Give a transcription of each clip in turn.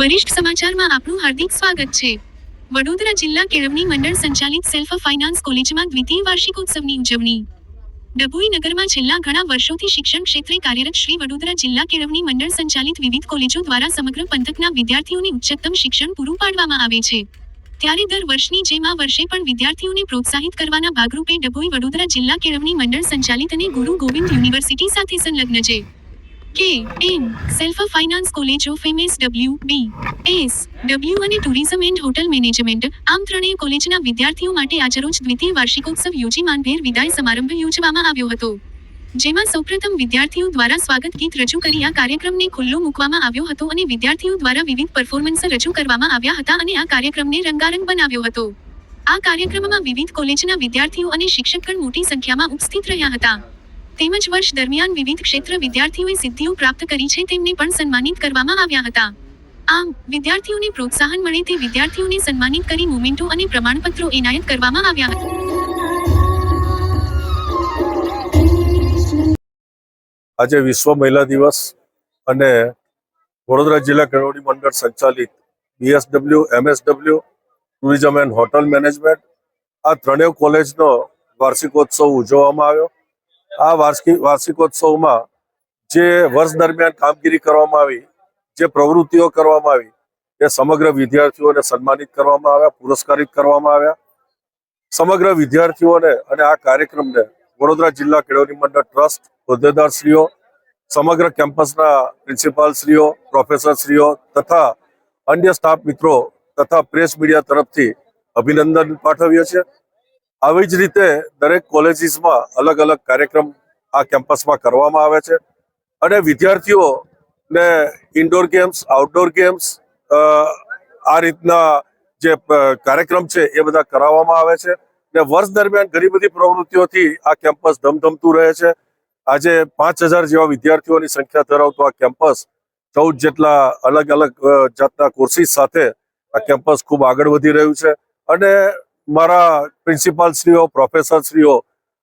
વરિષ્ઠ સમાચારમાં આપનું હાર્દિક સ્વાગત છે. વડોદરા જિલ્લા કેળવણી મંડળ સંચાલિત સેલ્ફ ફાઇનાન્સ કોલેજમાં દ્વિતીય વાર્ષિકોત્સવની ઉજવણી. ડભોઈ નગરમાં છેલ્લા ઘણા વર્ષોથી શિક્ષણ ક્ષેત્રે કાર્યરત શ્રી વડોદરા જિલ્લા કેળવણી મંડળ સંચાલિત વિવિધ કોલેજો દ્વારા સમગ્ર પંથકના વિદ્યાર્થીઓને ઉચ્ચતમ શિક્ષણ પૂરું પાડવામાં આવે છે. ત્યારે દર વર્ષની જેમ આ વર્ષે પણ વિદ્યાર્થીઓને પ્રોત્સાહિત કરવાના ભાગરૂપે ડભોઈ વડોદરા જિલ્લા કેળવણી મંડળ સંચાલિત અને ગુરુ ગોવિંદ યુનિવર્સિટી સાથે સંલગ્ન છે. કે, એમ self finance college of MS W B S W અને ટુરિઝમ એન્ડ હોટલ મેનેજમેન્ટ આમ ત્રણેય કોલેજના વિદ્યાર્થીઓ માટે આજરોજ દ્વિતીય વાર્ષિકોત્સવ યોજી માનભેર વિદાય સમારંભ યોજવામાં આવ્યો હતો. જેમાં સૌપ્રથમ વિદ્યાર્થીઓ દ્વારા સ્વાગત ગીત રજૂ કરી આ કાર્યક્રમને ખુલ્લો મૂકવામાં આવ્યો હતો અને વિદ્યાર્થીઓ દ્વારા વિવિધ પરફોર્મન્સ રજૂ કરવામાં આવ્યા હતા અને આ કાર્યક્રમને રંગારંગ બનાવ્યો હતો. આ કાર્યક્રમમાં વિવિધ કોલેજના વિદ્યાર્થીઓ અને શિક્ષકગણ મોટી સંખ્યામાં ઉપસ્થિત રહ્યા હતા. તેમજ વર્ષ દરમિયાન વિવિધ ક્ષેત્ર વિદ્યાર્થીઓએ સિદ્ધિઓ પ્રાપ્ત કરી છે, તેમને પણ સન્માનિત કરવામાં આવ્યા હતા. આમ, વિદ્યાર્થીઓને પ્રોત્સાહન મળે તે વિદ્યાર્થીઓને સન્માનિત કરી મોમેન્ટો અને પ્રમાણપત્રો એનાયત કરવામાં આવ્યા હતા. આજે વિશ્વ મહિલા દિવસ અને વડોદરા જિલ્લા કેળવણી મંડળ સંચાલિત BSW MSW tourism and hotel management આ ત્રણેય કોલેજનો વાર્ષિકોત્સવ ઉજવવામાં આવ્યો. આ વાર્ષિક વાર્ષિકોત્સવમાં જે વર્ષ દરમિયાન કામગીરી કરવામાં આવી, જે પ્રવૃત્તિઓ કરવામાં આવી, એ સમગ્ર વિદ્યાર્થીઓને સન્માનિત કરવામાં આવ્યા, પુરસ્કારિત કરવામાં આવ્યા. સમગ્ર વિદ્યાર્થીઓને અને આ કાર્યક્રમને વડોદરા જિલ્લા કેળવણી મંડળ ટ્રસ્ટ હોદ્દેદારશ્રીઓ, સમગ્ર કેમ્પસના પ્રિન્સિપાલશ્રીઓ, પ્રોફેસરશ્રીઓ તથા અન્ય સ્ટાફ મિત્રો તથા પ્રેસ મીડિયા તરફથી અભિનંદન પાઠવીએ છીએ. આવી જ રીતે દરેક કોલેજીસમાં અલગ અલગ કાર્યક્રમ આ કેમ્પસમાં કરવામાં આવે છે. અને વિદ્યાર્થીઓને ઇન્ડોર ગેમ્સ આઉટડોર ગેમ્સ આ રીતના જે કાર્યક્રમ છે એ બધા કરાવવામાં આવે છે. ને વર્ષ દરમિયાન ઘણી બધી પ્રવૃત્તિઓથી આ કેમ્પસ ધમધમતું રહે છે. આજે પાંચ હજાર જેવા વિદ્યાર્થીઓની સંખ્યા ધરાવતું આ કેમ્પસ ચૌદ જેટલા અલગ અલગ જાતના કોર્સીસ સાથે આ કેમ્પસ ખૂબ આગળ વધી રહ્યું છે. અને મારા પ્રિન્સિપાલશ્રીઓ, પ્રોફેસરશ્રીઓ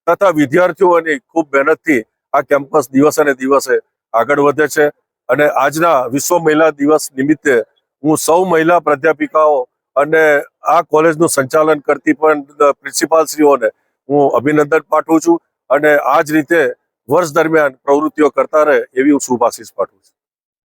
તથા વિદ્યાર્થીઓની ખૂબ મહેનતથી આ કેમ્પસ દિવસે ને દિવસે આગળ વધે છે અને આજના વિશ્વ મહિલા દિવસ નિમિત્તે હું સૌ મહિલા પ્રાધ્યાપિકાઓ અને આ કોલેજનું સંચાલન કરતી પણ પ્રિન્સિપાલશ્રીઓને હું અભિનંદન પાઠવું છું અને આ જ રીતે વર્ષ દરમિયાન પ્રવૃત્તિઓ કરતા રહે એવી હું શુભાશીષ પાઠવું છું.